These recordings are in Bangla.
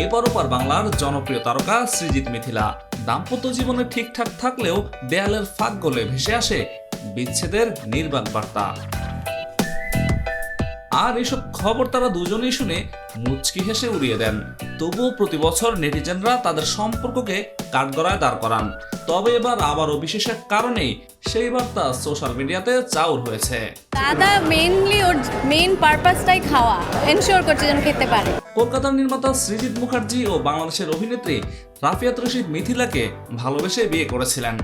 এপার ওপার বাংলার জনপ্রিয় তারকা সৃজিত মিথিলা। দাম্পত্য জীবনে ঠিকঠাক থাকলেও দেয়ালের ফাঁক গলে ভেসে আসে বিচ্ছেদের নির্বাক বার্তা। আর এসব খবর তারা দুজনেই শুনে মুচকি হেসে উড়িয়ে দেন। তবুও প্রতি বছর নেটিজেনরা তাদের সম্পর্ককে কাঠগড়ায় দাঁড় করান। তবে এবার আবারও বিশেষ এক কারণেই সেই বার্তা সোশ্যাল মিডিয়াতে চাউর হয়েছে। দাদা মেইনলি ওর মেইন পারপাসটাই খাওয়া এনশিওর করছে যেন খেতে পারে। কলকাতার নির্মাতা সৃজিত মুখার্জি ও বাংলাদেশের অভিনেত্রী রাফিয়াত রশিদ মিথিলাকে ভালোবেসে বিয়ে করেছিলেন।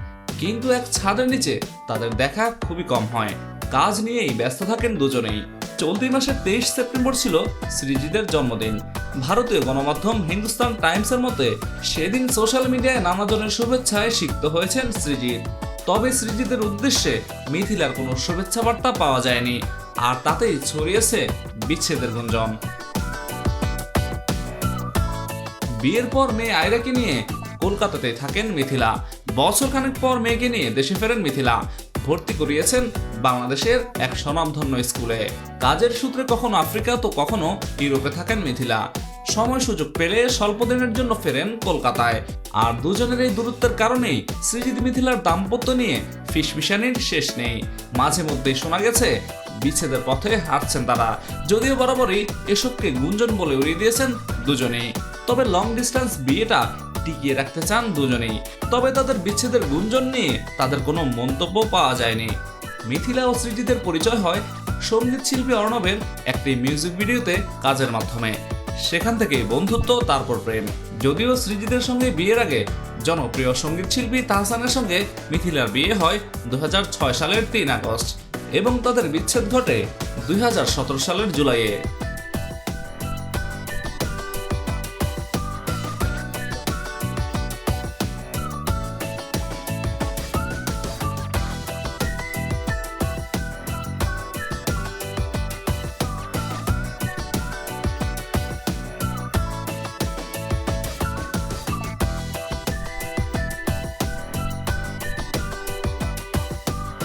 কিন্তু এক ছাদের নিচে তাদের দেখা খুবই কম হয়। কাজ নিয়েই ব্যস্ত থাকেন দুজনেই। চলতি মাসের তেইশ সেপ্টেম্বর ছিল সৃজিতের জন্মদিন। ভারতীয় গণমাধ্যম হিন্দুস্তান টাইমসের মতে, সেদিন সোশ্যাল মিডিয়ায় নানা জনের শুভেচ্ছায় সিক্ত হয়েছেন সৃজিত তবে সৃজিতের উদ্দেশ্যে মিথিলার কোনো শুভেচ্ছা বার্তা পাওয়া যায়নি। আর তাতেই ছড়িয়েছে বিচ্ছেদের গুঞ্জন। বিয়ের পর মেয়ে আয়রাকে নিয়ে কলকাতাতে থাকেন মিথিলা। বছর খানেক পর মেয়েকে নিয়ে দেশে ফেরেন মিথিলা। ভর্তি করিয়েছেন বাংলাদেশের এক স্বনামধন্য স্কুলে। কাজের সূত্রে কখনো আফ্রিকা, তো কখনো ইউরোপে থাকেন মিথিলা। সময় সুযোগ পেলে স্বল্প দিনের জন্য ফেরেন কলকাতায়। আর দুজনের এই দূরত্বের কারণেই সৃজিত মিথিলার দাম্পত্য নিয়ে ফিসফিসানির শেষ নেই। মাঝে মধ্যেই শোনা গেছে বিচ্ছেদের পথে হাঁটছেন তারা। যদিও বরাবরই এসবকে গুঞ্জন বলে উড়িয়ে দিয়েছেন দুজনেই। তবে লং ডিস্টেন্স বিয়েটা টিকিয়ে রাখতে চান দুজনেই। তবে তাদের বিচ্ছেদের গুঞ্জন নিয়ে তাদের কোনো মন্তব্য পাওয়া যায়নি। মিথিলা ও সৃজিতের পরিচয় হয় সংগীত শিল্পী অর্ণবের একটি মিউজিক ভিডিওতে কাজের মাধ্যমে। সেখান থেকে বন্ধুত্ব, তারপর প্রেম। যদিও সৃজিতের সঙ্গে বিয়ের আগে জনপ্রিয় সংগীত শিল্পী তাহসানের সঙ্গে মিথিলার বিয়ে হয় দু হাজার ছয় সালের তিন আগস্ট। এবং তাদের বিচ্ছেদ ঘটে দুই হাজার সতেরো সালের জুলাইয়ে।